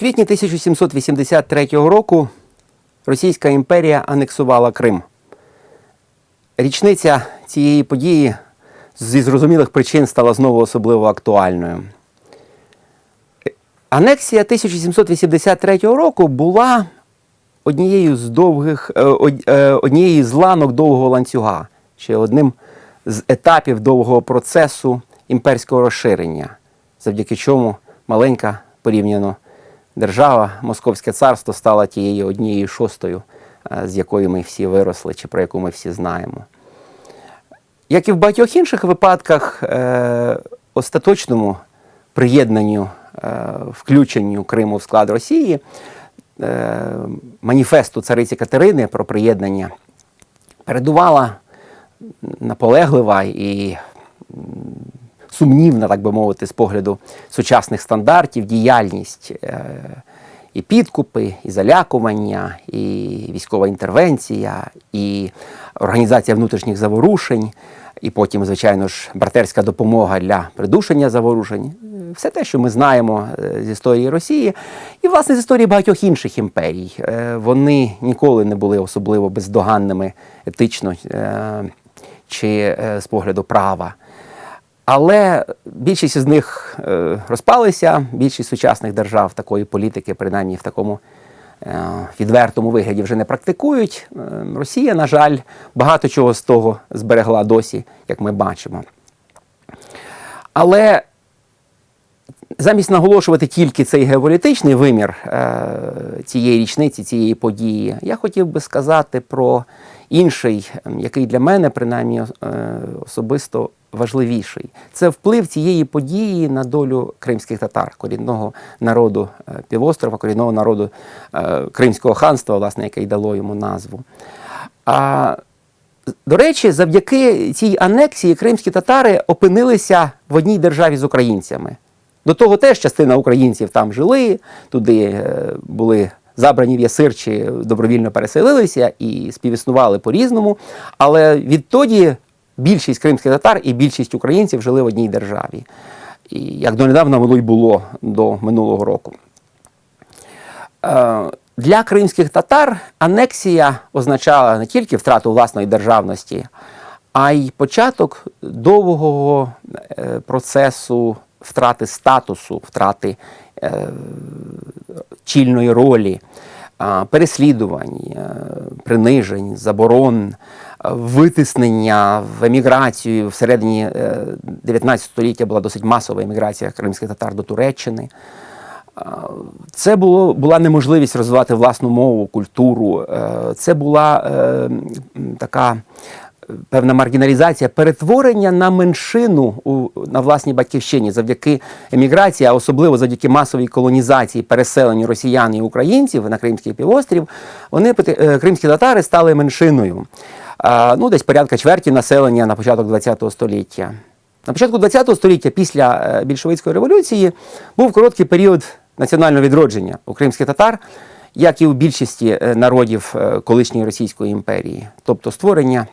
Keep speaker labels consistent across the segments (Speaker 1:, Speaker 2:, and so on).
Speaker 1: квітні 1783 року Російська імперія анексувала Крим. Річниця цієї події зі зрозумілих причин стала знову особливо актуальною. Анексія 1783 року була однією з довгих, е, е, однією з ланок довгого ланцюга, чи одним з етапів довгого процесу імперського розширення, завдяки чому маленька порівняно держава, Московське царство стала тією однією шостою, е, з якою ми всі виросли, чи про яку ми всі знаємо. Як і в багатьох інших випадках, е, остаточному приєднанню, е, включенню Криму в склад Росії, маніфесту цариці Катерини про приєднання передувала наполеглива і сумнівна, так би мовити, з погляду сучасних стандартів, діяльність е, і підкупи, і залякування, і військова інтервенція, і організація внутрішніх заворушень, і потім, звичайно ж, братерська допомога для придушення заворушень. Все те, що ми знаємо е, з історії Росії, і власне з історії багатьох інших імперій. Е, Вони ніколи не були особливо бездоганними етично чи з погляду права. Але більшість з них е, розпалися, більшість сучасних держав такої політики, принаймні в такому е, відвертому вигляді, вже не практикують. Е, Росія, на жаль, багато чого з того зберегла досі, як ми бачимо. Але замість наголошувати тільки цей геополітичний вимір цієї річниці, цієї події, я хотів би сказати про інший, який для мене принаймні особисто важливіший. Це вплив цієї події на долю кримських татар, корінного народу е, півострова, корінного народу е, Кримського ханства, власне, яке й дало йому назву. А до речі, завдяки цій анексії кримські татари опинилися в одній державі з українцями. До того теж частина українців там жили, туди е, були забрані в Ясир чи добровільно переселилися і співіснували по-різному. Але відтоді більшість кримських татар і більшість українців жили в одній державі. І як донедавна воно й було до минулого року. Е, Для кримських татар анексія означала не тільки втрату власної державності, а й початок довгого е, процесу втрати статусу, втрати е, чільної ролі, переслідувань, е, принижень, заборон, е, витиснення в еміграцію. Всередині е, 19 століття була досить масова еміграція кримських татар до Туреччини. Це було, була неможливість розвивати власну мову, культуру. е, Це була е, така е, певна маргіналізація, перетворення на меншину у, на власній батьківщині завдяки еміграції, а особливо завдяки масовій колонізації, переселенню росіян і українців на Кримський півострів, вони е, кримські татари стали меншиною. Ну, десь порядка чверті населення на початок ХХ століття. На початку ХХ століття, після е, більшовицької революції, був короткий період національного відродження у кримських татар, як і у більшості е, народів колишньої Російської імперії, тобто створення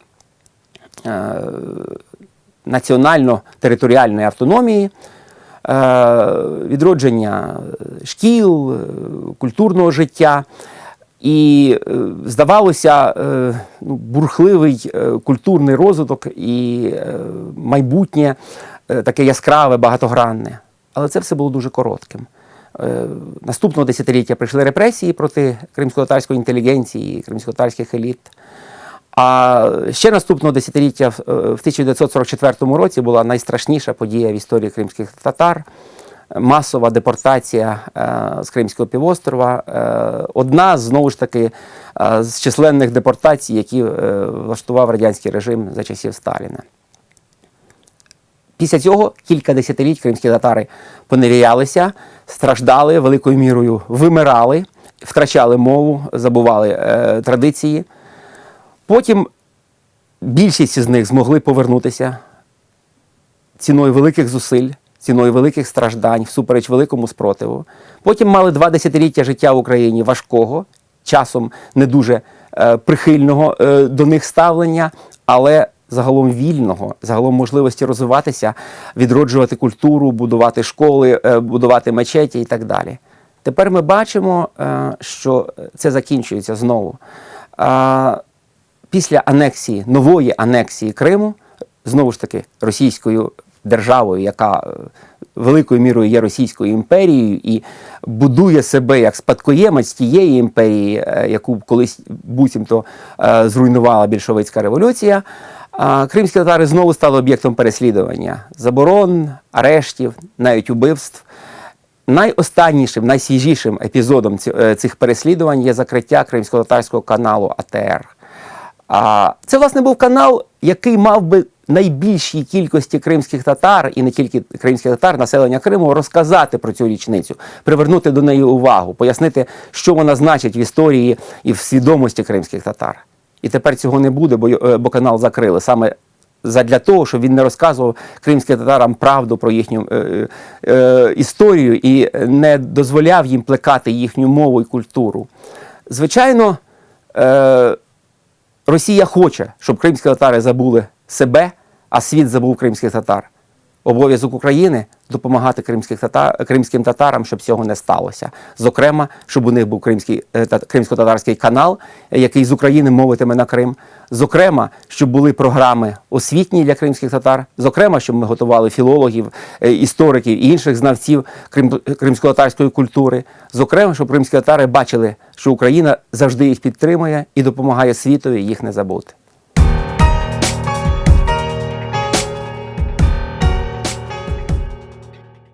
Speaker 1: національно-територіальної автономії, е, відродження шкіл, е, культурного життя. І е, здавалося, е, ну, бурхливий е, культурний розвиток і е, майбутнє е, таке яскраве, багатогранне. Але це все було дуже коротким. Е, Наступного десятиліття прийшли репресії проти кримсько-татарської інтелігенції, кримсько-татарських еліт. А ще наступного десятиліття в е, 1944 році була найстрашніша подія в історії кримських татар. Масова депортація е, з Кримського півострова. Е, одна знову ж таки е, з численних депортацій, які е, влаштував радянський режим за часів Сталіна. Після цього кілька десятиліть кримські татари поневірялися, страждали великою мірою, вимирали, втрачали мову, забували е, традиції. Потім більшість з них змогли повернутися ціною великих зусиль, ціною великих страждань, всупереч великому спротиву. Потім мали два десятиліття життя в Україні важкого, часом не дуже е, прихильного е, до них ставлення, але загалом вільного, загалом можливості розвиватися, відроджувати культуру, будувати школи, е, будувати мечеті і так далі. Тепер ми бачимо, е, що це закінчується знову. Після анексії, нової анексії Криму, знову ж таки, російською державою, яка е, великою мірою є Російською імперією і будує себе як спадкоємець тієї імперії, е, яку колись буцімто е, зруйнувала більшовицька революція. Кримські татари знову стали об'єктом переслідування, заборон, арештів, навіть убивств. Найостаннішим, найсвіжішим епізодом цих переслідувань є закриття кримсько-татарського каналу АТР. А це, власне, був канал, який мав би найбільшій кількості кримських татар, і не тільки кримських татар, населення Криму, розказати про цю річницю, привернути до неї увагу, пояснити, що вона значить в історії і в свідомості кримських татар. І тепер цього не буде, бо, е, бо канал закрили саме задля того, щоб він не розказував кримським татарам правду про їхню е, е, історію і не дозволяв їм плекати їхню мову і культуру. Звичайно, е, Росія хоче, щоб кримські татари забули себе, а світ забув кримських татар. Обов'язок України допомагати кримських татар, кримським татарам, щоб цього не сталося. Зокрема, щоб у них був кримський е, та- кримсько-татарський канал, який з України мовитиме на Крим. Зокрема, щоб були програми освітні для кримських татар. Зокрема, щоб ми готували філологів, е, істориків і інших знавців крим- кримсько-татарської культури. Зокрема, щоб кримські татари бачили, що Україна завжди їх підтримує і допомагає світові їх не забути.